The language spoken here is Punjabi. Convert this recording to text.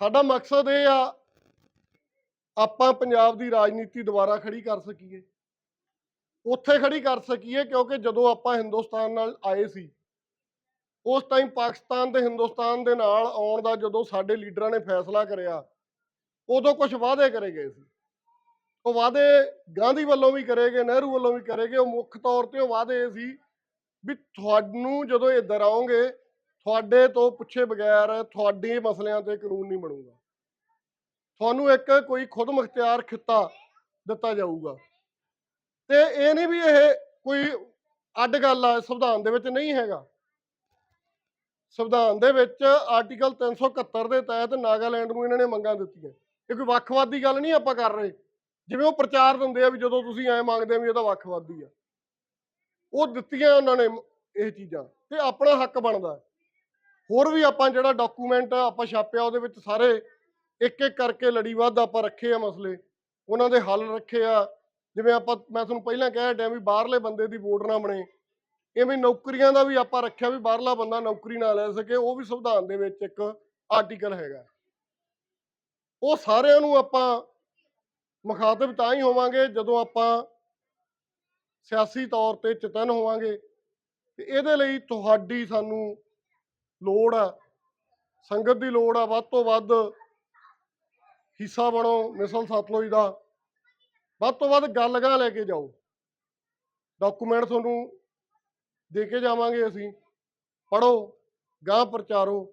ਸਾਡਾ ਮਕਸਦ ਇਹ ਆ, ਆਪਾਂ ਪੰਜਾਬ ਦੀ ਰਾਜਨੀਤੀ ਦੁਬਾਰਾ ਖੜੀ ਕਰ ਸਕੀਏ। ਉੱਥੇ ਖੜੀ ਕਰ ਸਕੀਏ ਕਿਉਂਕਿ ਜਦੋਂ ਆਪਾਂ ਹਿੰਦੁਸਤਾਨ ਨਾਲ ਆਏ ਸੀ, ਉਸ ਟਾਈਮ ਪਾਕਿਸਤਾਨ ਤੇ ਹਿੰਦੁਸਤਾਨ ਦੇ ਨਾਲ ਆਉਣ ਦਾ ਜਦੋਂ ਸਾਡੇ ਲੀਡਰਾਂ ਨੇ ਫੈਸਲਾ ਕਰਿਆ, ਉਦੋਂ ਕੁਝ ਵਾਅਦੇ ਕਰੇ ਗਏ ਸੀ। ਉਹ ਵਾਅਦੇ ਗਾਂਧੀ ਵੱਲੋਂ ਵੀ ਕਰੇ ਗਏ, ਨਹਿਰੂ ਵੱਲੋਂ ਵੀ ਕਰੇ ਗਏ, ਉਹ ਮੁੱਖ ਤੌਰ ਤੇ ਉਹ ਵਾਅਦੇ ਇਹ ਸੀ ਵੀ ਤੁਹਾਨੂੰ ਜਦੋਂ ਇੱਧਰ ਆਓਗੇ ਤੁਹਾਡੇ ਤੋਂ ਪੁੱਛੇ ਬਗੈਰ ਤੁਹਾਡੇ ਮਸਲਿਆਂ ਤੇ ਕਾਨੂੰਨ ਨਹੀਂ ਬਣੂਗਾ। ਤੁਹਾਨੂੰ ਇੱਕ ਕੋਈ ਖੁਦ ਮੁਖਤਿਆਰ ਖਿੱਤਾ ਦਿੱਤਾ ਜਾਊਗਾ। ਤੇ ਇਹ ਨਹੀਂ ਵੀ ਇਹ ਕੋਈ ਅੱਡ ਗੱਲ ਆ, ਸੰਵਿਧਾਨ ਦੇ ਵਿੱਚ ਨਹੀਂ ਹੈਗਾ। ਸੰਵਿਧਾਨ ਦੇ ਵਿੱਚ ਆਰਟੀਕਲ 371 ਦੇ ਤਹਿਤ ਨਾਗਾਲੈਂਡ ਨੂੰ ਇਹਨਾਂ ਨੇ ਮੰਗਾਂ ਦਿੱਤੀਆਂ। ਇਹ ਕੋਈ ਵੱਖਵਾਦੀ ਗੱਲ ਨਹੀਂ ਆਪਾਂ ਕਰ ਰਹੇ। ਜਿਵੇਂ ਉਹ ਪ੍ਰਚਾਰ ਦਿੰਦੇ ਆ ਵੀ ਜਦੋਂ ਤੁਸੀਂ ਐ ਮੰਗਦੇ ਆ ਵੀ ਇਹ ਤਾਂ ਵੱਖਵਾਦੀ ਆ। ਉਹ ਦਿੱਤੀਆਂ ਉਹਨਾਂ ਨੇ ਇਹ ਚੀਜ਼ਾਂ ਤੇ ਆਪਣਾ ਹੱਕ ਬਣਦਾ। ਹੋਰ ਵੀ ਆਪਾਂ ਜਿਹੜਾ ਡਾਕੂਮੈਂਟ ਆਪਾਂ ਛਾਪਿਆ ਉਹਦੇ ਵਿੱਚ ਸਾਰੇ ਇੱਕ ਇੱਕ ਕਰਕੇ ਲੜੀਵਾਦ ਆਪਾਂ ਰੱਖੇ ਆ ਮਸਲੇ, ਉਹਨਾਂ ਦੇ ਹੱਲ ਰੱਖੇ ਆ। ਜਿਵੇਂ ਆਪਾਂ, ਮੈਂ ਤੁਹਾਨੂੰ ਪਹਿਲਾਂ ਕਹਿ ਹਟਿਆ ਵੀ ਬਾਹਰਲੇ ਬੰਦੇ ਦੀ ਵੋਟ ਨਾ ਬਣੇ। ਇਵੇਂ ਨੌਕਰੀਆਂ ਦਾ ਵੀ ਆਪਾਂ ਰੱਖਿਆ ਵੀ ਬਾਹਰਲਾ ਬੰਦਾ ਨੌਕਰੀ ਨਾ ਲੈ ਸਕੇ, ਉਹ ਵੀ ਸੰਵਿਧਾਨ ਦੇ ਵਿੱਚ ਇੱਕ ਆਰਟੀਕਲ ਹੈਗਾ। ਉਹ ਸਾਰਿਆਂ ਨੂੰ ਆਪਾਂ ਮੁਖਾਤਬ ਤਾਂ ਹੀ ਹੋਵਾਂਗੇ ਜਦੋਂ ਆਪਾਂ ਸਿਆਸੀ ਤੌਰ ਤੇ ਚੇਤਨ ਹੋਵਾਂਗੇ। ਤੇ ਇਹਦੇ ਲਈ ਤੁਹਾਡੀ ਸਾਨੂੰ ਲੋੜ ਆ। ਸੰਗਤ ਦੀ ਲੋੜ ਆ, ਵੱਧ ਤੋਂ ਵੱਧ ਹਿੱਸਾ ਬਣੋ ਮਿਸਲ ਸਤਲੁਜ ਦਾ। ਵੱਧ ਤੋਂ ਵੱਧ ਗੱਲ ਗਾ ਲੈ ਕੇ ਜਾਓ। ਡਾਕੂਮੈਂਟ ਤੁਹਾਨੂੰ ਦੇ ਕੇ ਜਾਵਾਂਗੇ ਅਸੀਂ। ਪੜੋ ਗਾਂ ਪ੍ਰਚਾਰੋ।